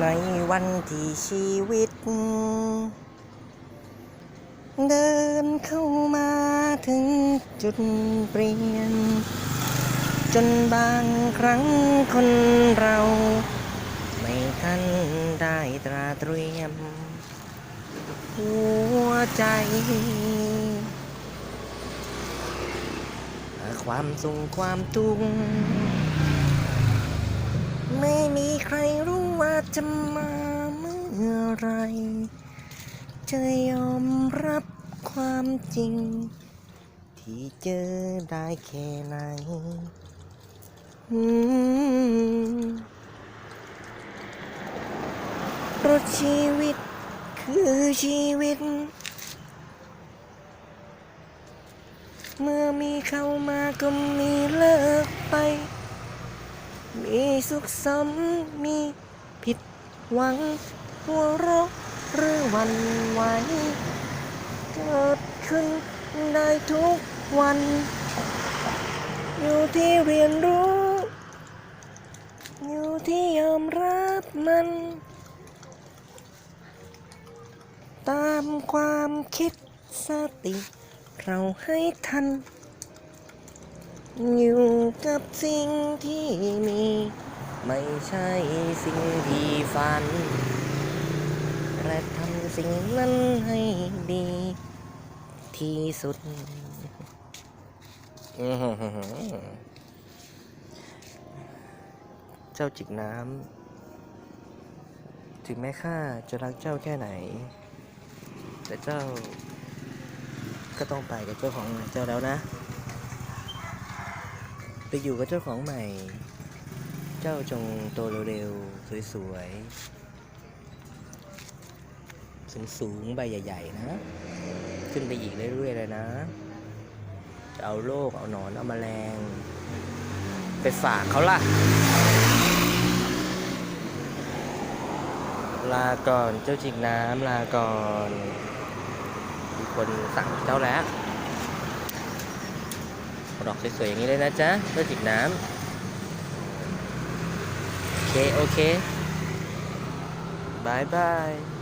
ในวันที่ชีวิต เดินเข้ามาถึงจุดเปลี่ยน จนบางครั้งคนเรา ไม่ทันได้ตราเตรียม หัวใจ ความสุขความทุก จะมาเมื่อไร จะยอมรับความจริง ที่เจอได้แค่ไหนอืมเพราะชีวิตคือชีวิต เมื่อมีเข้ามาก็มีเลิกไป มีสุขสมมี หวังหัวเราะหรือวันไหวเกิดขึ้นได้ทุกวัน อยู่ที่เรียนรู้ อยู่ที่ยอมรับมัน ตามความคิดสติ เราให้ทัน อยู่กับสิ่งที่มี ไม่ใช่สิ่งที่ฝัน และทำสิ่งนั้นให้ดีที่สุด เจ้าจิกน้ำ ถึงแม้ข้าจะรักเจ้าแค่ไหน แต่เจ้าก็ต้องไปกับเจ้าของเจ้าแล้วนะ ไปอยู่กับเจ้าของใหม่ จ้าจงโตเร็วๆ สวยๆ สูงๆ ใบใหญ่ๆ นะ ขึ้นไปอีกเรื่อยๆ เลยนะ จะเอาโรคเอาหนอน เอาแมลง ไปฝากเขาล่ะ ลาก่อนเจ้าจิกน้ำลาก่อนมีคนสั่งเจ้าแล้วดอกสวยๆ อย่างนี้เลยนะจ๊ะเพื่อจิบน้ำ เค โอเคบายบาย